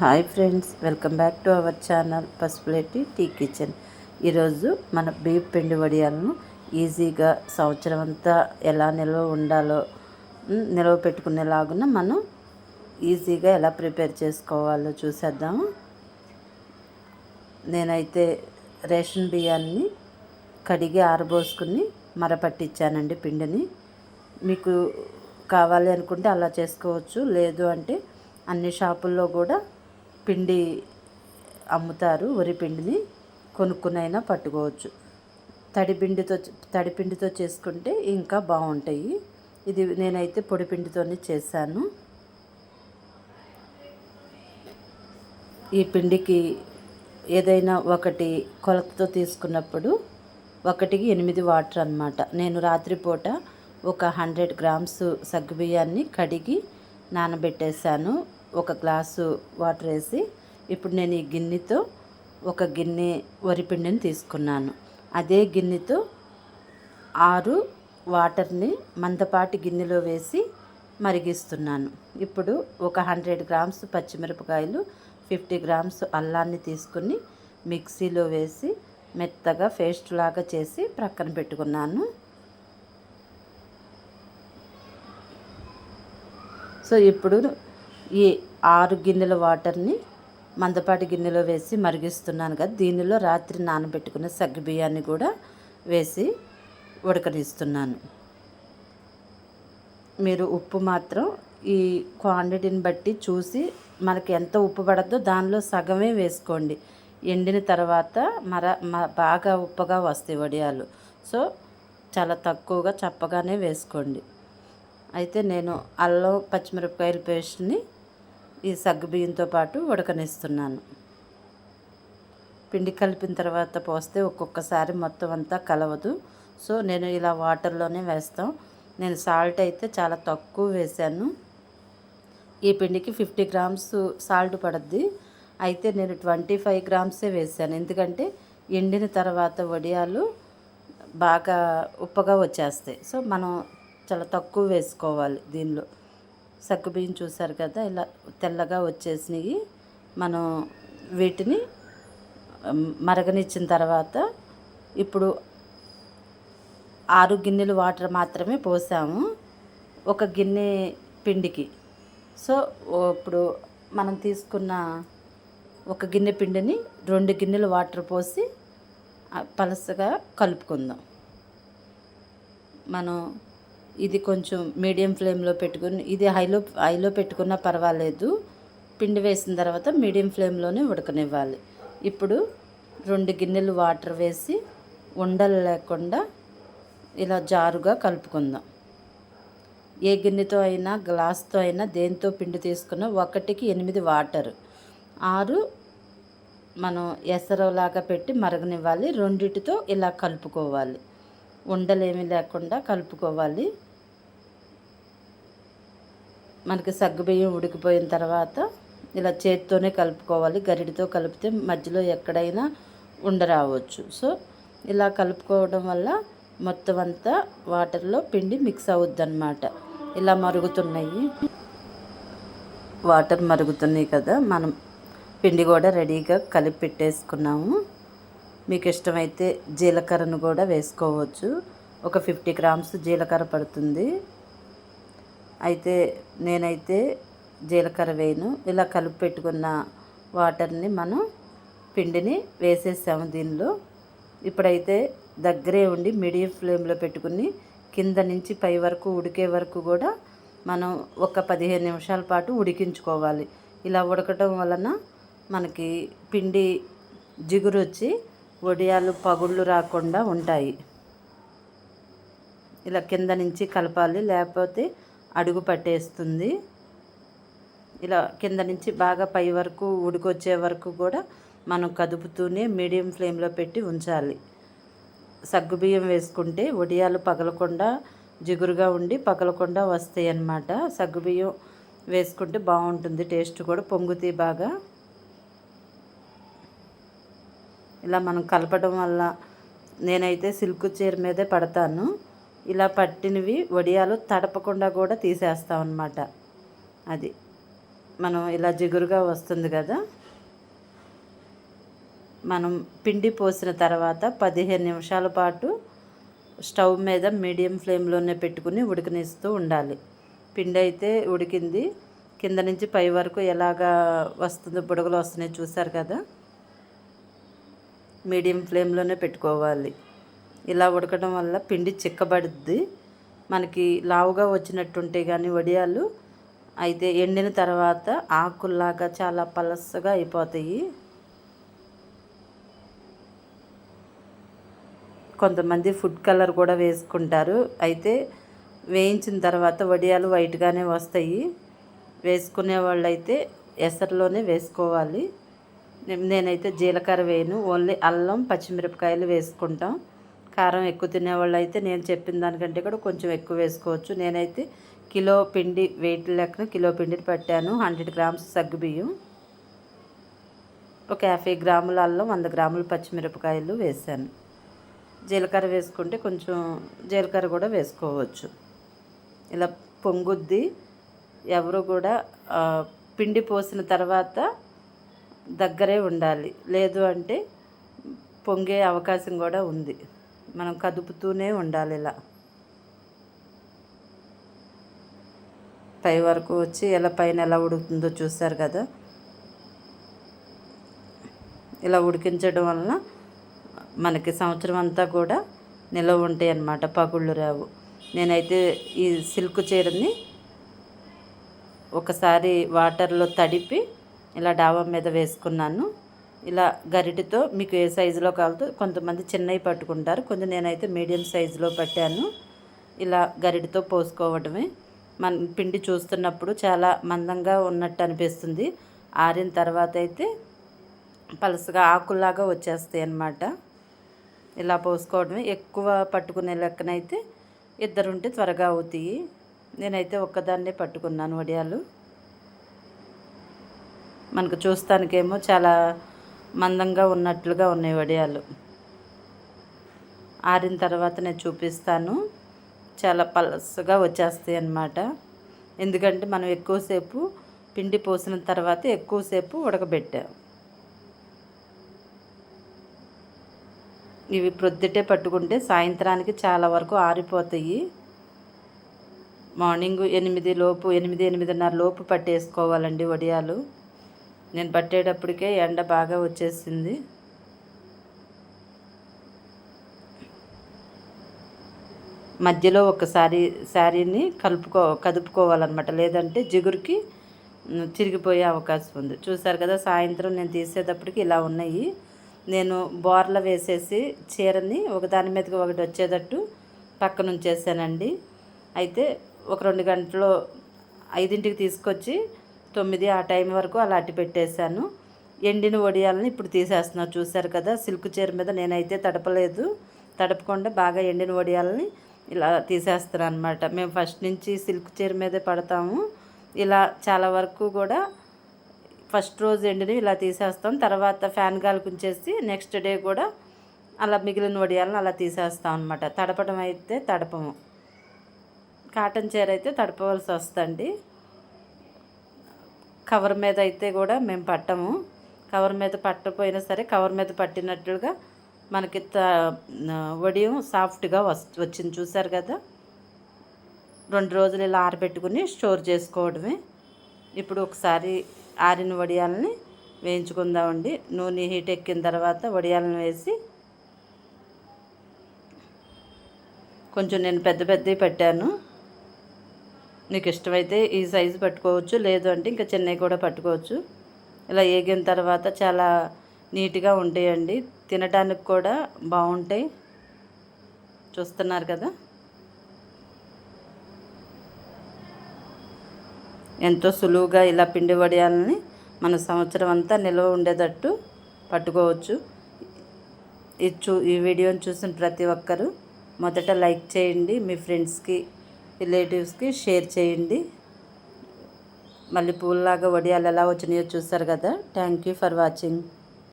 Hi friends welcome back to our channel Pasupuleti T kitchen. ఈరోజు మన beef పిండి వడియాలను ఈజీగా సంవత్సరం అంతా ఎలా నిల్వ ఉండాలో నిల్వ పెట్టుకునేలాగున మనం ఈజీగా ఎలా ప్రిపేర్ చేసుకోవాలో చూసేద్దాము. నేనైతే రేషన్ బియ్యాన్ని కడిగి ఆరబోసుకుని మరపట్టించానండి పిండిని. మీకు కావాలి అనుకుంటే అలా చేసుకోవచ్చు లేదు అంటే అన్ని షాపుల్లో కూడా పిండి అమ్ముతారు వరి పిండిని కొనుక్కునైనా పట్టుకోవచ్చు. తడి పిండితో తడి పిండితో చేసుకుంటే ఇంకా బాగుంటాయి. ఇది నేనైతే పొడి పిండితోనే చేశాను. ఈ పిండికి ఏదైనా ఒకటి కొలతతో తీసుకున్నప్పుడు ఒకటికి ఎనిమిది వాటర్ అన్నమాట. నేను రాత్రిపూట ఒక హండ్రెడ్ గ్రామ్స్ సగ్గుబియ్యాన్ని కడిగి నానబెట్టేశాను. ఒక గ్లాసు వాటర్ వేసి ఇప్పుడు నేను ఈ గిన్నెతో ఒక గిన్నె వరిపిండిని తీసుకున్నాను. అదే గిన్నెతో ఆరు వాటర్ని మందపాటి గిన్నెలో వేసి మరిగిస్తున్నాను. ఇప్పుడు ఒక హండ్రెడ్ గ్రామ్స్ పచ్చిమిరపకాయలు ఫిఫ్టీ గ్రామ్స్ అల్లాన్ని తీసుకుని మిక్సీలో వేసి మెత్తగా పేస్ట్ లాగా చేసి ప్రక్కన పెట్టుకున్నాను. సో ఇప్పుడు ఈ ఆరు గిన్నెల వాటర్ని మందపాటి గిన్నెలో వేసి మరిగిస్తున్నాను కదా. దీనిలో రాత్రి నానబెట్టుకున్న సగ్గుబియ్యాన్ని కూడా వేసి ఉడకనిస్తున్నాను. మీరు ఉప్పు మాత్రం ఈ క్వాంటిటీని బట్టి చూసి మనకి ఎంత ఉప్పు పడద్దో దానిలో సగమే వేసుకోండి. ఎండిన తర్వాత మర మ- బాగా ఉప్పగా వస్తాయి వడియాలు. సో చాలా తక్కువగా చప్పగానే వేసుకోండి. అయితే నేను అల్లం పచ్చిమిరపకాయల పేస్ట్ని ఈ సగ్గు బియ్యంతో పాటు ఉడకనిస్తున్నాను. పిండి కలిపిన తర్వాత పోస్తే ఒక్కొక్కసారి మొత్తం అంతా కలవదు. సో నేను ఇలా వాటర్లోనే వేస్తాం. నేను సాల్ట్ అయితే చాలా తక్కువ వేశాను ఈ పిండికి ఫిఫ్టీ గ్రామ్స్ సాల్ట్ పడుద్ది. అయితే నేను ట్వంటీ ఫైవ్ గ్రామ్సే వేసాను. ఎందుకంటే ఎండిన తర్వాత వడియాలు బాగా ఉప్పగా వచ్చేస్తాయి. సో మనం చాలా తక్కువ వేసుకోవాలి దీనిలో. సగ్గుబియ్యం చూసారు కదా ఇలా తెల్లగా వచ్చేసినవి మనం వీటిని మరగనిచ్చిన తర్వాత ఇప్పుడు ఆరు గిన్నెలు వాటర్ మాత్రమే పోసాము ఒక గిన్నె పిండికి. సో ఇప్పుడు మనం తీసుకున్న ఒక గిన్నె పిండిని రెండు గిన్నెలు వాటర్ పోసి పలసగా కలుపుకుందాం. మనం ఇది కొంచెం మీడియం ఫ్లేమ్లో పెట్టుకుని ఇది హైలో హైలో పెట్టుకున్నా పర్వాలేదు. పిండి వేసిన తర్వాత మీడియం ఫ్లేమ్లోనే ఉడకనివ్వాలి. ఇప్పుడు రెండు గిన్నెలు వాటర్ వేసి ఉండలు లేకుండా ఇలా జారుగా కలుపుకుందాం. ఏ గిన్నెతో అయినా గ్లాస్తో అయినా దేంతో పిండి తీసుకున్నా ఒకటికి ఎనిమిది వాటర్. ఆరు మనం ఎసరలాగా పెట్టి మరగనివ్వాలి. రెండిటితో ఇలా కలుపుకోవాలి. ఉండలేమి లేకుండా కలుపుకోవాలి. మనకి సగ్గుబియ్యం ఉడికిపోయిన తర్వాత ఇలా చేతితోనే కలుపుకోవాలి. గరిటితో కలిపితే మధ్యలో ఎక్కడైనా ఉండరావచ్చు. సో ఇలా కలుపుకోవడం వల్ల మొత్తం అంతా వాటర్లో పిండి మిక్స్ అవుద్ది అనమాట ఇలా మరుగుతున్నాయి. వాటర్ మరుగుతున్నాయి కదా మనం పిండి కూడా రెడీగా కలిపి పెట్టేసుకున్నాము. మీకు ఇష్టమైతే జీలకర్రను కూడా వేసుకోవచ్చు. ఒక ఫిఫ్టీ గ్రామ్స్ జీలకర్ర పడుతుంది. అయితే నేనైతే జీలకర్ర వేయను. ఇలా కలిపి పెట్టుకున్న వాటర్ని మనం పిండిని వేసేసాము దీనిలో. ఇప్పుడైతే దగ్గరే ఉండి మీడియం ఫ్లేమ్లో పెట్టుకుని కింద నుంచి పై వరకు ఉడికే వరకు కూడా మనం ఒక పదిహేను నిమిషాల పాటు ఉడికించుకోవాలి. ఇలా ఉడకటం వలన మనకి పిండి జిగురు వచ్చి వడియాలు పగుళ్ళు రాకుండా ఉంటాయి. ఇలా కింద నుంచి కలపాలి. లేకపోతే అడుగు పట్టేస్తుంది. ఇలా కింద నుంచి బాగా పై వరకు ఉడికొచ్చే వరకు కూడా మనం కదుపుతూనే మీడియం ఫ్లేమ్లో పెట్టి ఉంచాలి. సగ్గుబియ్యం వేసుకుంటే వడియాలు పగలకుండా జిగురుగా ఉండి పగలకుండా వస్తాయి అన్నమాట. సగ్గుబియ్యం వేసుకుంటే బాగుంటుంది టేస్ట్ కూడా పొంగుతాయి బాగా. ఇలా మనం కలపడం వల్ల నేనైతే సిల్క్ చీర మీదే పడతాను. ఇలా పట్టినవి వడియాలు తడపకుండా కూడా తీసేస్తాం అన్నమాట. అది మనం ఇలా జిగురుగా వస్తుంది కదా. మనం పిండి పోసిన తర్వాత పదిహేను నిమిషాల పాటు స్టవ్ మీద మీడియం ఫ్లేమ్లోనే పెట్టుకుని ఉడికనిస్తూ ఉండాలి. పిండి అయితే ఉడికింది. కింద నుంచి పై వరకు ఎలాగా వస్తుందో బుడగలు వస్తున్నాయి చూసారు కదా? మీడియం ఫ్లేమ్లోనే పెట్టుకోవాలి. ఇలా ఉడకడం వల్ల పిండి చిక్కబడుద్ది. మనకి లావుగా వచ్చినట్టుంటే కానీ వడియాలు అయితే ఎండిన తర్వాత ఆకుల్లాగా చాలా పలసగా అయిపోతాయి. కొంతమంది ఫుడ్ కలర్ కూడా వేసుకుంటారు. అయితే వేయించిన తర్వాత వడియాలు వైట్గానే వస్తాయి. వేసుకునే వాళ్ళు అయితే ఎసరులోనే వేసుకోవాలి. నేనైతే జీలకర్ర వేయను. ఓన్లీ అల్లం పచ్చిమిరపకాయలు వేసుకుంటాం. కారం ఎక్కువ తినేవాళ్ళు అయితే నేను చెప్పిన దానికంటే కూడా కొంచెం ఎక్కువ వేసుకోవచ్చు. నేనైతే కిలో పిండి వెయిట్ లెక్కన కిలో పిండిని పట్టాను. హండ్రెడ్ గ్రామ్స్ సగ్గుబియ్యం ఒక యాభై గ్రాముల అల్లం వంద గ్రాములు పచ్చిమిరపకాయలు వేసాను జీలకర్ర వేసుకుంటే కొంచెం జీలకర్ర కూడా వేసుకోవచ్చు. ఇలా పొంగుద్ది. ఎవరు కూడా పిండి పోసిన తర్వాత దగ్గరే ఉండాలి. లేదు అంటే పొంగే అవకాశం కూడా ఉంది. మనం కదుపుతూనే ఉండాలి ఇలా. పై వరకు వచ్చి ఎలా పైన ఎలా ఉడుకుతుందో చూస్తారు కదా? ఇలా ఉడికించడం వలన మనకి సంవత్సరం అంతా కూడా నిలవ ఉంటాయి అన్నమాట పగుళ్ళు రావు. నేనైతే ఈ సిల్క్ చీరని ఒకసారి వాటర్లో తడిపి ఇలా డాబా మీద వేసుకున్నాను. ఇలా గరిటితో మీకు ఏ సైజులో కావాలో కొంతమంది చిన్నవి పట్టుకుంటారు. కొంచెం నేనైతే మీడియం సైజులో పట్టాను. ఇలా గరిటితో పోసుకోవడమే. మన పిండి చూస్తున్నప్పుడు చాలా మందంగా ఉన్నట్టు అనిపిస్తుంది. ఆరిన తర్వాత అయితే పలసగా ఆకుల్లాగా వచ్చేస్తాయి అన్నమాట. ఇలా పోసుకోవడమే. ఎక్కువ పట్టుకునే లెక్కనైతే ఇద్దరుంటే త్వరగా అవుతాయి. నేనైతే ఒక్కదాన్నే పట్టుకున్నాను వడియాలు. మనకు చూస్తానికేమో చాలా మందంగా ఉన్నట్లుగా ఉన్నాయి వడియాలు. ఆరిన తర్వాత నేను చూపిస్తాను. చాలా పలసగా వచ్చేస్తాయి అన్నమాట. ఎందుకంటే మనం ఎక్కువసేపు పిండి పోసిన తర్వాత ఎక్కువసేపు ఉడకబెట్టాం. ఇవి ప్రొద్దుటే పట్టుకుంటే సాయంత్రానికి చాలా వరకు ఆరిపోతాయి. మార్నింగ్ ఎనిమిది లోపు ఎనిమిది ఎనిమిదిన్నర లోపు పట్టేసుకోవాలండి వడియాలు. నేను పట్టేటప్పటికే ఎండ బాగా వచ్చేసింది. మధ్యలో ఒకసారి శారీని కలుపుకో కదుపుకోవాలన్నమాట. లేదంటే జిగురికి చిరిగిపోయే అవకాశం ఉంది. చూసారు కదా సాయంత్రం నేను తీసేటప్పటికి ఇలా ఉన్నాయి. నేను బోర్ల వేసేసి చీరని ఒకదాని మీదకి ఒకటి వచ్చేటట్టు పక్కనుంచేసానండి. అయితే ఒక రెండు గంటలు ఐదింటికి తీసుకొచ్చి తొమ్మిది ఆ టైం వరకు అలా అట్టి పెట్టేశాను. ఎండిన వడియాలని ఇప్పుడు తీసేస్తున్నాను చూశారు కదా? సిల్క్ చీర మీద నేనైతే తడపలేదు. తడపకుండా బాగా ఎండిన వడియాలని ఇలా తీసేస్తాను అనమాట మేము ఫస్ట్ నుంచి సిల్క్ చీర మీదే పడతాము. ఇలా చాలా వరకు కూడా ఫస్ట్ రోజు ఎండిని ఇలా తీసేస్తాం. తర్వాత ఫ్యాన్ గాలికి నెక్స్ట్ డే కూడా అలా మిగిలిన వడియాలను అలా తీసేస్తాం అనమాట తడపడం అయితే తడపము. కాటన్ చీర అయితే తడపవలసి వస్తుంది కవర్ మీద అయితే కూడా మేము పట్టము. కవర్ మీద పట్టపోయినా సరే కవర్ మీద పట్టినట్లుగా మనకి వడియం సాఫ్ట్గా వచ్చింది. చూసారు కదా? రెండు రోజులు ఇలా ఆరబెట్టుకుని స్టోర్ చేసుకోవడమే. ఇప్పుడు ఒకసారి ఆరిన వడియాలని వేయించుకుందామండి. నూనె హీట్ ఎక్కిన తర్వాత వడియాలను వేసి కొంచెం నేను పెద్ద పెద్దవి పెట్టాను. నీకు ఇష్టమైతే ఈ సైజు పట్టుకోవచ్చు లేదు అంటే ఇంకా చిన్నవి కూడా పట్టుకోవచ్చు. ఇలా ఏగిన తర్వాత చాలా నీట్గా ఉంటాయండి. తినడానికి కూడా బాగుంటాయి. చూస్తున్నారు కదా? ఎంతో సులువుగా ఇలా పిండి వడియాలని మన సంవత్సరం అంతా నిల్వ ఉండేటట్టు పట్టుకోవచ్చు. ఈ చూ ఈ వీడియోని చూసిన ప్రతి ఒక్కరూ మొదట లైక్ చేయండి. మీ ఫ్రెండ్స్కి రిలేటివ్స్కి షేర్ చేయండి. మళ్ళీ పూల్లాగా వడియాలు ఎలా వచ్చినాయో చూస్తారు కదా. Thank you for watching.